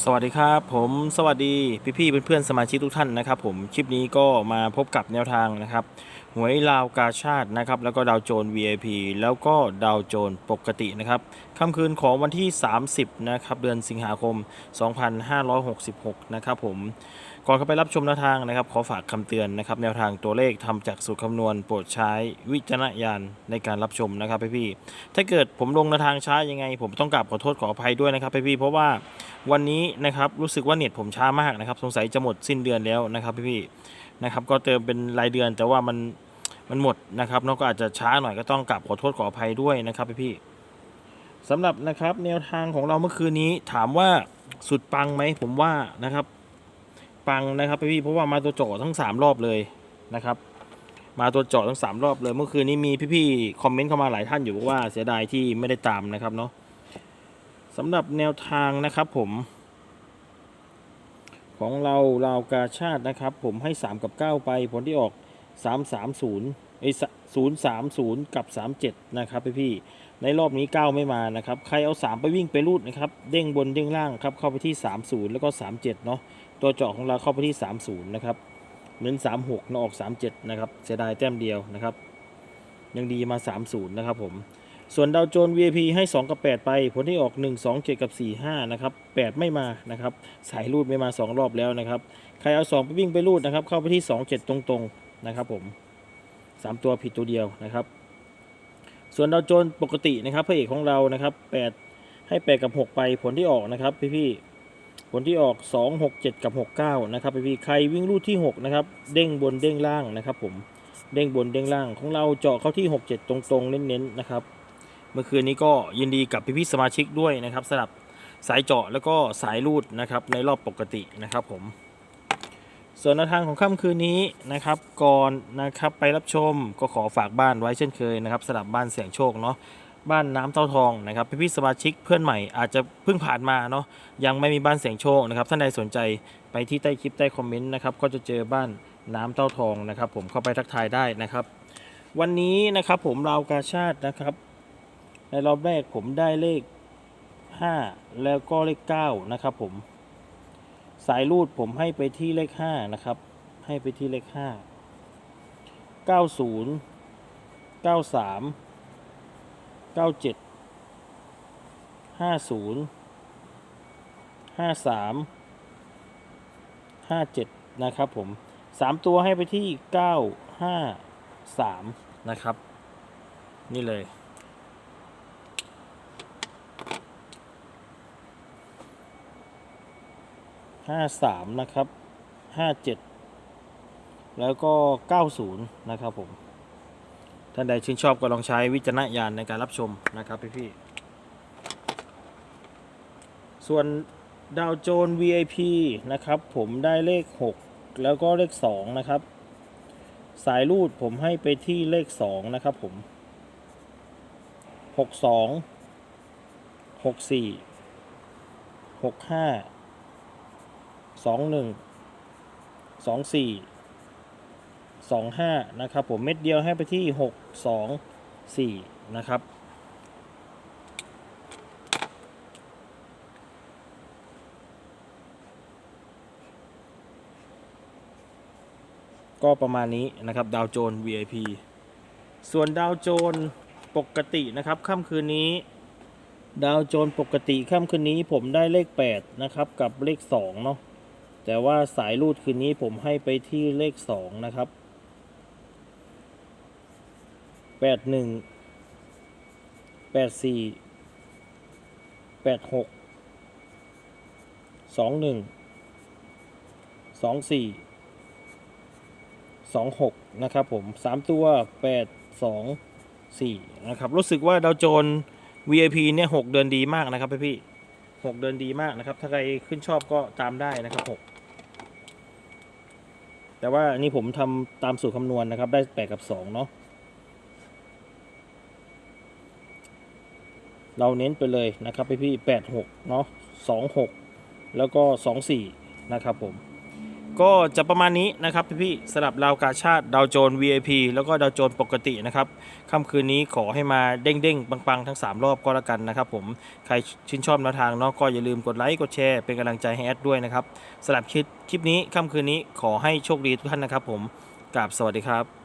สวัสดีครับผมสวัสดีพี่ๆเพื่อนๆสมาชิกทุกท่านนะครับผมคลิปนี้ก็มาพบกับแนวทางนะครับหวยลาวกาชาตินะครับแล้วก็ดาวโจน VIP แล้วก็ดาวโจนปกตินะครับค่ำคืนของวันที่ 30นะครับเดือนสิงหาคม 2566นะครับผมก่อนเข้าไปรับชมแนวทางนะครับ ขอฝากคำเตือนนะครับแนวทางตัวเลขทำจากสูตรคำนวณโปรดใช้วิจารณญาณในการรับชมนะครับพี่ๆถ้าเกิดผมลงแนวทางช้ายังไง ผมต้องกราบขอโทษขออภัยด้วยนะครับพี่ๆเพราะว่า วันนี้นะครับรู้สึกว่าเน็ตผมช้ามากนะครับ สงสัยจะหมดสิ้นเดือนแล้วนะครับพี่ๆนะครับ ก็เติมเป็นรายเดือนแต่ว่ามันมันหมดนะครับเน้องก็อาจจะช้าหน่อยก็ต้องกราบขอโทษขออภัยด้วยนะครับพี่ๆสำหรับนะครับแนวทางของเราเมื่อคืนนี้ถามว่าสุดปังไหมผมว่านะครับ ปังนะครับพี่ๆเพราะว่ามาตัวเจาะทั้ง 3 รอบเลยนะครับ มาตัวเจาะทั้ง 3 รอบเลย เมื่อคืนนี้มีพี่ๆคอมเมนต์เข้ามาหลายท่านอยู่ว่าเสียดายที่ไม่ได้ตามนะครับเนาะ สำหรับแนวทางนะครับผม ของเราราวกาชาตินะครับ ผมให้ 3 กับ 9 ไป ผลที่ออก 330ไอ้030 กับ 37 นะครับพี่พี่ในรอบนี้ 9 ไม่มานะครับ ใครเอา 3 ไปวิ่งไปรูดนะครับ เด้งบนเด้งล่างครับ เข้าไปที่ 30 แล้วก็ 37 เนาะ ตัวเจาะของเราเข้าไปที่ 30 นะครับเหมือน36นะออก 37 นะครับ เสียดายแต้มเดียวนะครับ ยังดีมา 30 นะครับผม ส่วนดาวโจน VIP ให้ 2 กับ 8 ไป ผลที่ออก 1 2 7 กับ 4 5 นะครับ 8 ไม่มานะครับ สายรูดไม่มา 2 รอบแล้วนะครับ ใครเอา 2 ไปวิ่งไปรูดนะครับ เข้าไปที่ 2 7 ตรงๆ นะครับผม 3 ตัวผิดตัวเดียวนะครับ ส่วนดาวโจนปกตินะครับพระเอกของเรานะครับ 8 ให้ 8 กับ 6 ไป ผลที่ออกนะครับพี่ๆผลที่ออก 2 6 7 กับ 6 9 นะครับพี่ๆใครวิ่งรูดที่ 6 นะครับ เด้งบนเด้งล่างนะครับผม เด้งบนเด้งล่างของเราเจาะเข้าที่ 6 7 ตรงๆ เน้นๆ นะครับ เมื่อคืนนี้ก็ยินดีกับพี่ๆสมาชิกด้วยนะครับสำหรับสายเจาะแล้วก็สายรูดนะครับในรอบปกตินะครับผม ส่วนแนวทางของค่ำคืนนี้นะครับ ก่อนนะครับไปรับชมก็ขอฝากบ้านไว้เช่นเคยนะครับสำหรับบ้านเสี่ยงโชคเนาะบ้านน้ำเต้าทองนะครับพี่ๆสมาชิกเพื่อนใหม่อาจจะเพิ่งผ่านมาเนาะยังไม่มีบ้านเสี่ยงโชคนะครับท่านใดสนใจไปที่ใต้คลิปใต้คอมเมนต์นะครับก็จะเจอบ้านน้ำเต้าทองนะครับ ผมเข้าไปทักทายได้นะครับ วันนี้นะครับผมราวกาชาตินะครับ ในรอบแรกผมได้เลข 5 แล้วก็เลข 9 นะครับผม สายรูดผมให้ไปที่เลข 5 นะครับ ให้ไปที่เลข 5 90 93 97 50 53 57 นะครับผม 3 ตัวให้ไปที่ 9 5 3 นะครับ นี่เลย ห้าสามนะครับห้าเจ็ดแล้วก็เก้าศูนย์นะครับผมท่านใดชื่นชอบก็ลองใช้วิจารณญาณในการรับชมนะครับพี่ๆส่วนดาวโจน VIP นะครับ ผมได้เลข 6 แล้วก็เลข 2 นะครับ สายรูดผมให้ไปที่เลข 2 นะครับผม 62 64 65 สองหนึ่งสองสี่สองห้านะครับผมเม็ดเดียวให้ไปที่หกสองสี่นะครับก็ประมาณนี้นะครับดาวโจน VIP ส่วนดาวโจนปกตินะครับค่ำคืนนี้ ดาวโจนปกติค่ำคืนนี้ผมได้เลข 8 นะครับ กับเลข 2 เนาะ แต่ว่าสายรูดคืนนี้ผมให้ไปที่เลข 2 นะครับ 81 84 86 21 24 26 นะครับผม 3 ตัว 8 2 4 นะครับ รู้สึกว่าดาวโจน VIP เนี่ยหกเดือนดีมากนะครับพี่พี่หกเดือนดีมากนะครับ ถ้าใครขึ้นชอบก็ตามได้นะครับหก แต่ว่าอันนี้ผมทำตามสูตรคำนวณนะครับ ได้แปดกับสองเนาะเราเน้นไปเลยนะครับพี่พี่แปดหกเนาะสองหกแล้วก็สองสี่นะครับผม ก็จะประมาณนี้นะครับพี่ๆสำหรับราวกาชาติดาวโจน VIP แล้วก็ดาวโจนปกตินะครับค่ำคืนนี้ขอให้มาเด้งๆ ปังๆ ทั้ง 3 รอบก็แล้วกันนะครับผมใครชื่นชอบแนวทางเนาะก็อย่าลืมกดไลค์กดแชร์เป็นกำลังใจให้แอดด้วยนะครับสำหรับคลิปคลิปนี้ค่ำคืนนี้ขอให้โชคดีทุกท่านนะครับผมกราบสวัสดีครับ